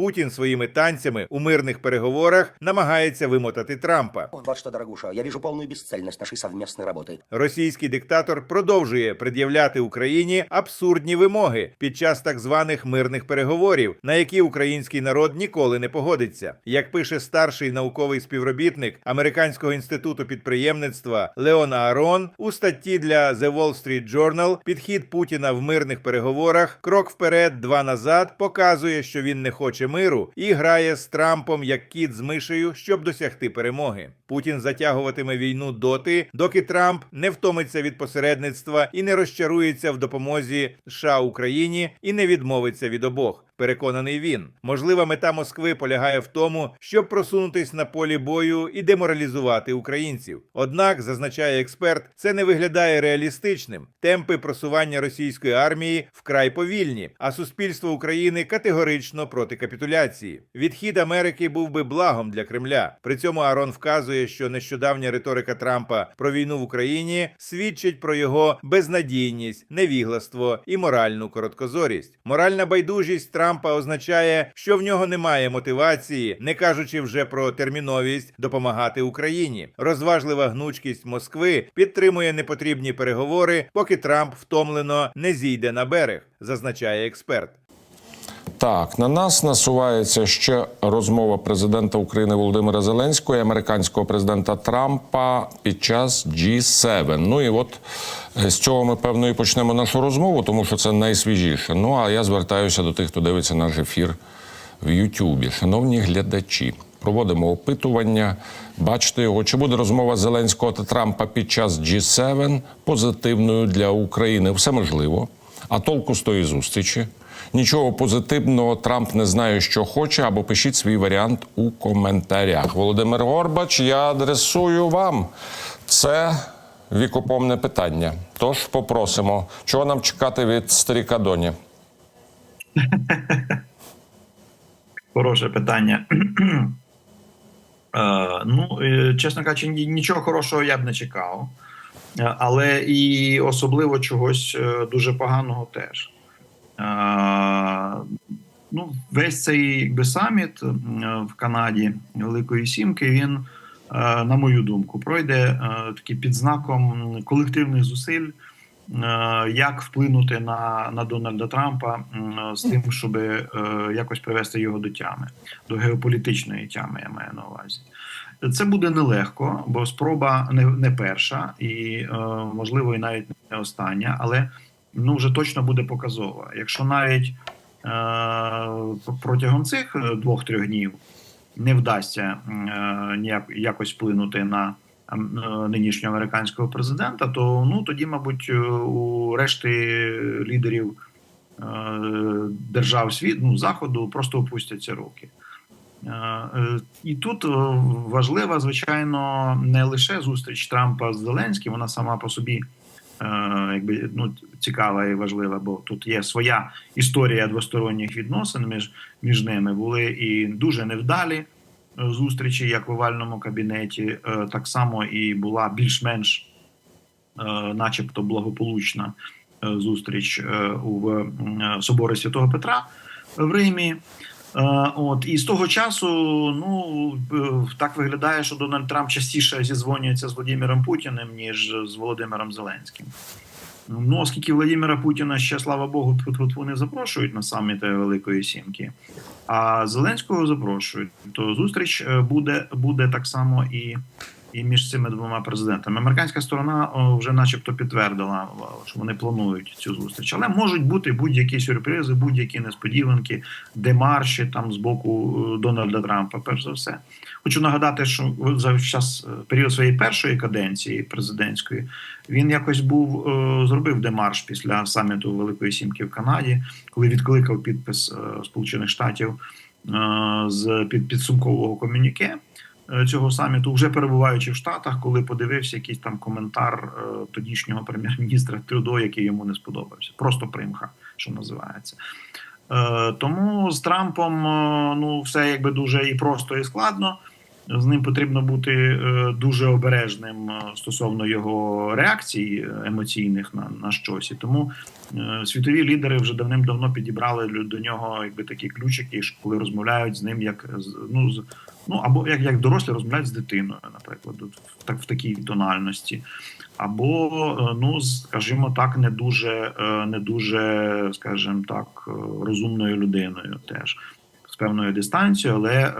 Путін своїми танцями у мирних переговорах намагається вимотати Трампа. Что, дорогуша, я вижу полную бесцельность нашей совместной работы. Російський диктатор продовжує пред'являти Україні абсурдні вимоги під час так званих мирних переговорів, на які український народ ніколи не погодиться. Як пише старший науковий співробітник Американського інституту підприємництва Леон Аарон у статті для The Wall Street Journal, підхід Путіна в мирних переговорах, крок вперед, два назад, показує, що він не хоче миру і грає з Трампом як кіт з мишею, щоб досягти перемоги. Путін затягуватиме війну доти, доки Трамп не втомиться від посередництва і не розчарується в допомозі США Україні і не відмовиться від обох. Переконаний він, можлива мета Москви полягає в тому, щоб просунутись на полі бою і деморалізувати українців. Однак, зазначає експерт, це не виглядає реалістичним. Темпи просування російської армії вкрай повільні, а суспільство України категорично проти капітуляції. Відхід Америки був би благом для Кремля. При цьому Арон вказує, що нещодавня риторика Трампа про війну в Україні свідчить про його безнадійність, невігластво і моральну короткозорість. Моральна байдужість Трампа означає, що в нього немає мотивації, не кажучи вже про терміновість допомагати Україні. Розважлива гнучкість Москви підтримує непотрібні переговори, поки Трамп втомлено не зійде на берег, зазначає експерт. Так, на нас насувається ще розмова президента України Володимира Зеленського і американського президента Трампа під час G7. Ну і от е, з цього ми певно і почнемо нашу розмову, тому що це найсвіжіше. Ну а я звертаюся до тих, хто дивиться наш ефір в Ютубі. Шановні глядачі, проводимо опитування. Бачите його, чи буде розмова Зеленського та Трампа під час G7 позитивною для України? Все можливо. А толку з тої зустрічі? Нічого позитивного Трамп не знає, що хоче, або пишіть свій варіант у коментарях. Володимир Горбач, я адресую вам. Це вікопомне питання. Тож попросимо, чого нам чекати від старіка Доні? Хороше питання. Е, ну, е, чесно кажучи, нічого хорошого я б не чекав, Е, але і особливо чогось дуже поганого теж. Ну, весь цей якби, саміт в Канаді Великої Сімки, він, е, на мою думку, пройде е, такий під знаком колективних зусиль е, як вплинути на, на Дональда Трампа з тим, щоб якось привести його до тями, до геополітичної тями, я маю на увазі. Це буде нелегко, бо спроба не, не перша, і можливо, і навіть не остання, але ну вже точно буде показова. Якщо навіть протягом цих е, двох-трьох днів не вдасться е, ніяк якось вплинути на е, нинішнього американського президента, то ну тоді, мабуть, е, у решти лідерів е, держав світ, ну заходу просто опустяться руки. Е, е, І тут е, важлива, звичайно, не лише зустріч Трампа з Зеленським, вона сама по собі е, якби ну цікава і важлива, бо тут є своя історія двосторонніх відносин між, між ними. Були і дуже невдалі е, зустрічі, як в овальному кабінеті, е, так само і була більш-менш, е, начебто, благополучна е, зустріч е, в, е, соборі Святого Петра в Римі. Е, От і з того часу, ну е, так виглядає, що Дональд Трамп частіше зізвонюється з Володимиром Путіним ніж з Володимиром Зеленським. Ну, оскільки Володимира Путіна ще, слава Богу, тьфу-тьфу-тьфу не запрошують на саміти Великої Сімки, а Зеленського запрошують, то зустріч е, буде, буде так само і, і між цими двома президентами. Американська сторона вже, начебто, підтвердила, що вони планують цю зустріч, але можуть бути будь-які сюрпризи, будь-які несподіванки, демарші там з боку Дональда Трампа. Перш за все, хочу нагадати, що за час е, період своєї першої каденції президентської він якось був зробив демарш після саміту Великої Сімки в Канаді, коли відкликав підпис е, Сполучених Штатів е, з під підсумкового комюніке цього саміту, вже перебуваючи в Штатах, коли подивився якийсь там коментар е, тодішнього прем'єр-міністра Трюдо, який йому не сподобався. Просто примха, що називається. Е, Тому з Трампом е, ну все якби дуже і просто, і складно. З ним потрібно бути е, дуже обережним е, стосовно його реакцій е, емоційних на, на щось. І тому світові лідери вже давним-давно підібрали до нього якби такі ключики, коли розмовляють з ним, як ну з ну або як, як дорослі розмовляють з дитиною, наприклад, в так в такій тональності. Або, ну скажімо так, не дуже, не дуже, скажімо так, розумною людиною теж певною дистанцією, але е,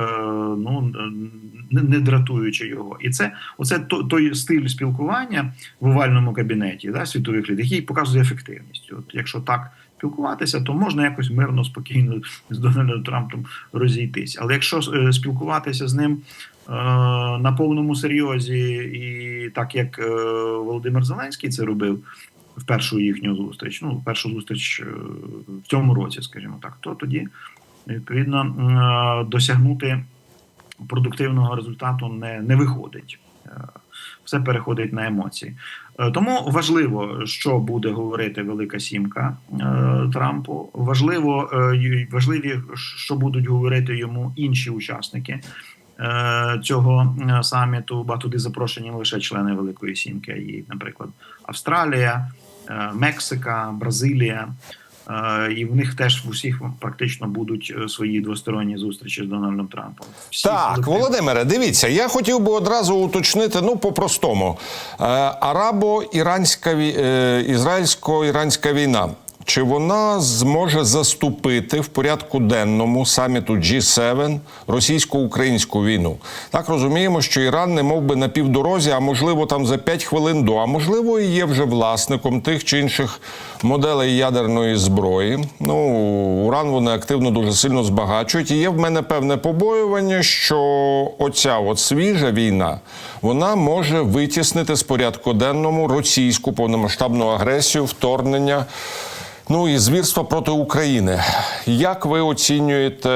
ну не, дратуючи його. І це оце той стиль спілкування в овальному кабінеті да, світових лідерів, який показує ефективність. От якщо так спілкуватися, то можна якось мирно, спокійно з Дональдом Трампом розійтись. Але якщо е, спілкуватися з ним е, на повному серйозі, і так як Володимир Зеленський це робив в першу їхню зустріч, ну першу зустріч в цьому році, скажімо так, то тоді відповідно е, досягнути продуктивного результату не, не виходить. Е, Все переходить на емоції. Е, Тому важливо, що буде говорити Велика Сімка Трампу. Важливо, е, важливі, що будуть говорити йому інші учасники цього саміту. Ба туди запрошені лише члени Великої Сімки, а наприклад, Австралія, Мексика, Бразилія. І в них теж в усіх практично будуть е, свої двосторонні зустрічі з Дональдом Трампом. Всі Так, колектив- Володимире, дивіться, я хотів би одразу уточнити, ну по-простому. Е, Арабо-іранська е, ізраїльсько-іранська війна. Чи вона зможе заступити в порядку денному саміту G7 російсько-українську війну? Так розуміємо, що Іран не мов би на півдорозі, а можливо там за 5 хвилин до, а можливо, і є вже власником тих чи інших моделей ядерної зброї. Ну, уран вони активно дуже сильно збагачують. І є в мене певне побоювання, що оця от свіжа війна вона може витіснити з порядку денному російську повномасштабну агресію, вторгнення. Ну і звірства проти України. Як ви оцінюєте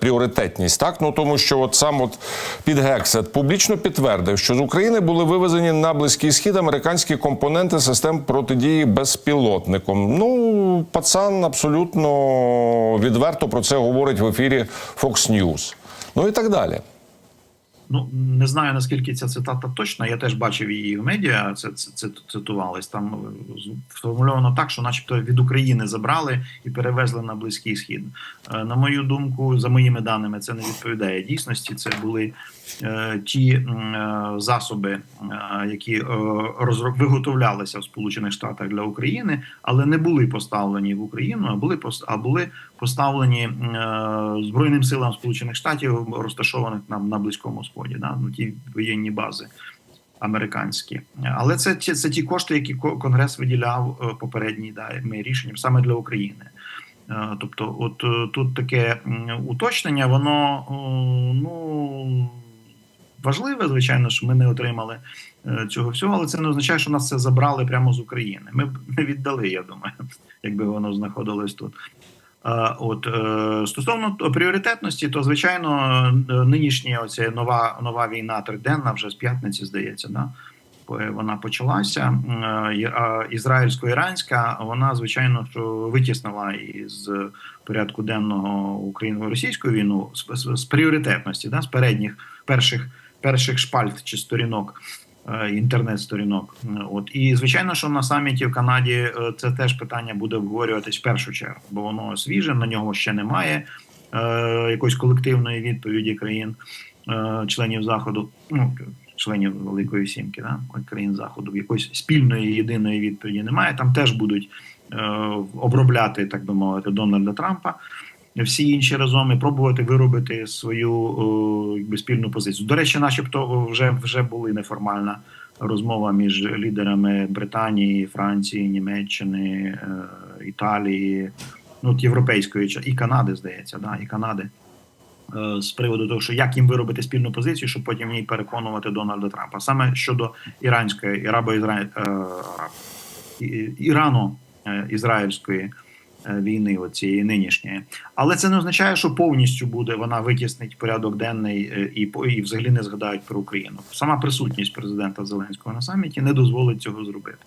пріоритетність? Так, ну тому що от сам от під Гексет публічно підтвердив, що з України були вивезені на близький схід американські компоненти систем протидії безпілотником. Ну, пацан абсолютно відверто про це говорить в ефірі Fox News. Ну і так далі. Ну не знаю наскільки ця цитата точна. Я теж бачив її в медіа. Це, це, це цитувалось. Там е, сформульовано так, що, начебто, від України забрали і перевезли на близький схід. Е, На мою думку, за моїми даними, це не відповідає дійсності. Це були е, ті е, засоби, е, які е, розро- виготовлялися в Сполучених Штатах для України, але не були поставлені в Україну, а були а були поставлені е, збройним силам Сполучених Штатів, розташованих нам на близькому сході, да, ну, ті воєнні бази американські. Але це ті, це ті кошти, які ко- Конгрес виділяв е, попередній да, ми рішенням саме для України. Е, Тобто, от тут таке уточнення, воно ну важливе, звичайно, що ми не отримали цього всього, але це не означає, що нас це забрали прямо з України. Ми б не віддали, я думаю, якби воно знаходилось тут. От е, стосовно пріоритетності, то звичайно е, нинішня оця нова нова війна триденна вже з п'ятниці, здається, да? вона почалася. Е, Ізраїльсько-іранська, вона звичайно витіснила із порядку денного україно-російську війну з, з, з пріоритетності, да? з передніх перших перших шпальт чи сторінок. Е, Інтернет-сторінок, Е, от і звичайно, що на саміті в Канаді е, це теж питання буде обговорюватись в першу чергу, бо воно свіже, на нього ще немає якоїсь колективної відповіді країн, членів заходу, ну членів Великої Сімки, да, країн заходу, якоїсь спільної єдиної відповіді немає. Там теж будуть е, обробляти, так би мовити, Дональда Трампа. Всі інші разом і пробувати виробити свою якби спільну позицію. До речі, начебто, вже вже були неформальна розмова між лідерами Британії, Франції, Німеччини, е, Італії, ну от європейської і Канади, здається, да, і Канади. е, З приводу того, що як їм виробити спільну позицію, щоб потім в ній переконувати Дональда Трампа, саме щодо іранської ірабо-ізраїль е, араб, і- ірано-ізраїльської е, війни, оцієї нинішньої, але це не означає, що повністю буде вона витіснить порядок денний е, і і взагалі не згадають про Україну. Сама присутність президента Зеленського на саміті не дозволить цього зробити.